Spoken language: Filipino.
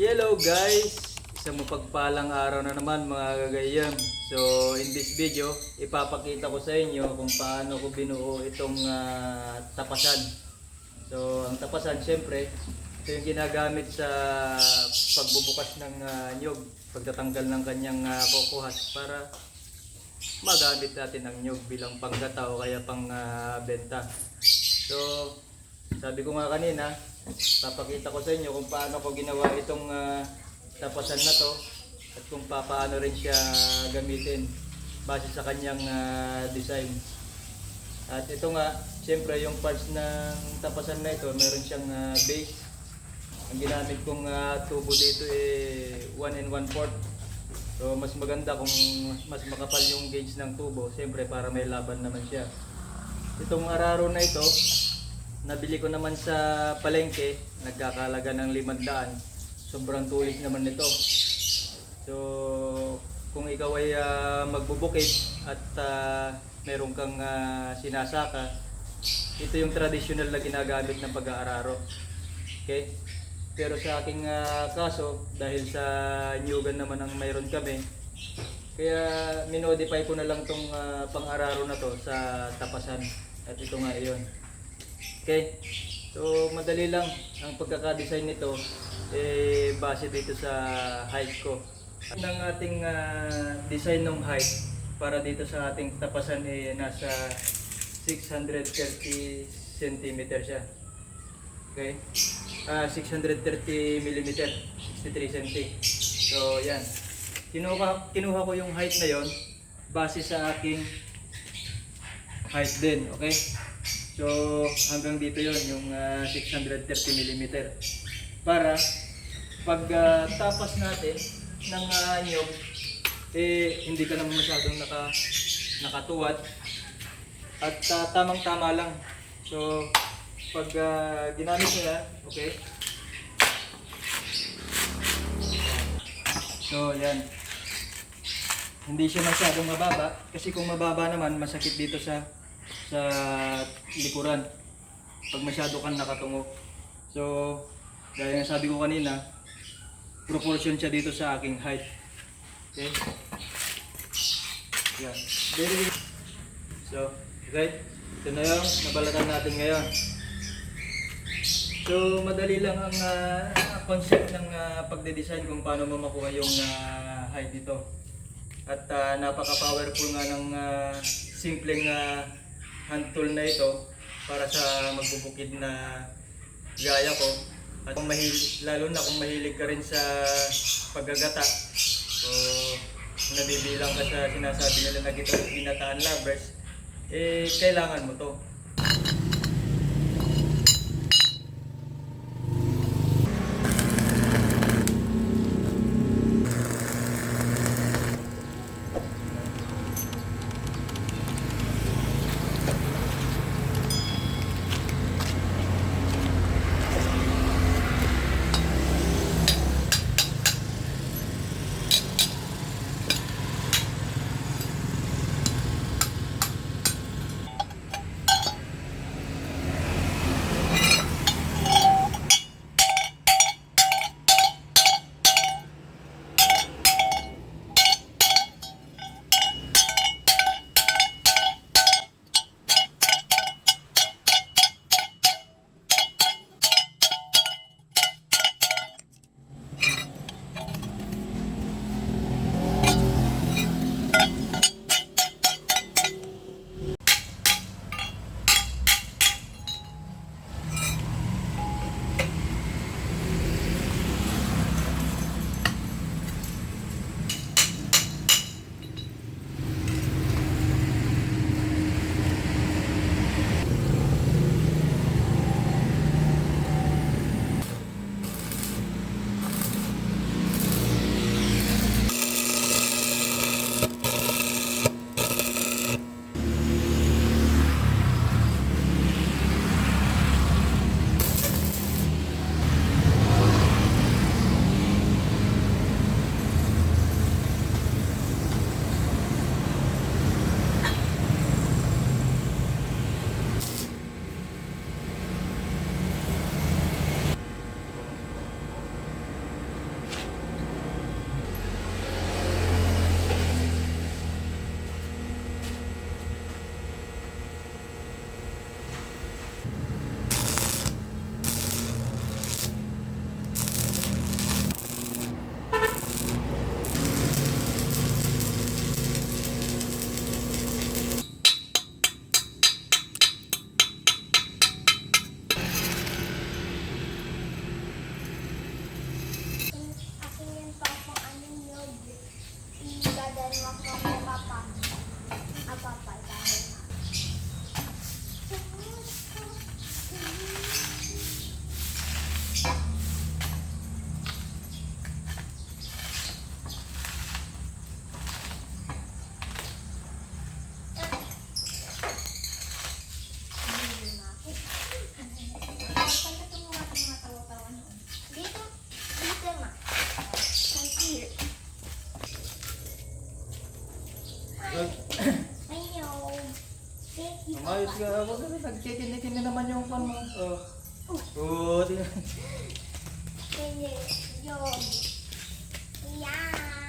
Hello guys! Isang mapagpalang araw na naman mga kagayam. So in this video, ipapakita ko sa inyo kung paano ko binuo itong ah, tapasan. So ang tapasan syempre, ito yung ginagamit sa pagbubukas ng ah, nyog, pagtatanggal ng kanyang uh, kukuhat para magamit natin ang nyog bilang panggata o kaya pang ah, benta. So sabi ko nga kanina, papakita ko sa inyo kung paano ko ginawa itong ah, tapasan na to at kung pa- paano rin siya gamitin base sa kanyang ah, design. At ito nga, siyempre yung parts ng tapasan na ito, meron siyang ah, base. Ang ginamit kong ah, tubo dito eh 1 and 1 fourth. So mas maganda kung mas makapal yung gauge ng tubo, siyempre para may laban naman siya. Itong araro na ito, nabili ko naman sa palengke, nagkakalaga ng 500. Sobrang tulis naman nito. So, kung ikaw ay ah, magbubukid at ah, meron kang ah, sinasaka, ito yung traditional na ginagamit ng pag-aararo. Okay? Pero sa aking ah, kaso, dahil sa Nyugan naman ang mayroon kami, kaya minodify ko na lang tong ah, pang-araro na to sa tapasan. At ito nga iyon. Okay? So, madali lang ang pagkaka-design nito eh base dito sa height ko. Ang ating ah, design ng height para dito sa ating tapasan eh nasa 630 cm siya. Okay? Ah, 630 mm, 63 cm. So, yan. Kinuha, kinuha ko yung height na yon base sa aking height din, okay? So, hanggang dito yon yung ah, 630 mm. Para pag ah, tapas natin ng uh, nyog, eh hindi ka naman masyadong naka, nakatuwad at ah, tamang-tama lang. So, pag ah, ginamit nila, okay? So, yan. Hindi siya masyadong mababa kasi kung mababa naman masakit dito sa sa likuran pag masyado kang nakatungo. So, gaya ng sabi ko kanina, proportion siya dito sa aking height. Okay? Yan. So, okay. Ito na yung nabalatan natin ngayon. So, madali lang ang ah, concept ng ah, pagde-design kung paano mo makuha yung ah, height nito. At ah, napaka-powerful nga ng ah, simpleng ah, hand tool na ito para sa magbubukid na gaya ko. At kung mahilig, lalo na kung mahilig ka rin sa paggagata. So, nabibilang ka sa sinasabi nila na ginataan lovers, eh, kailangan mo to. uh, wag na, nagkikini-kini naman yung pan mo. Oh. Oh, tingnan. Yo. Yeah.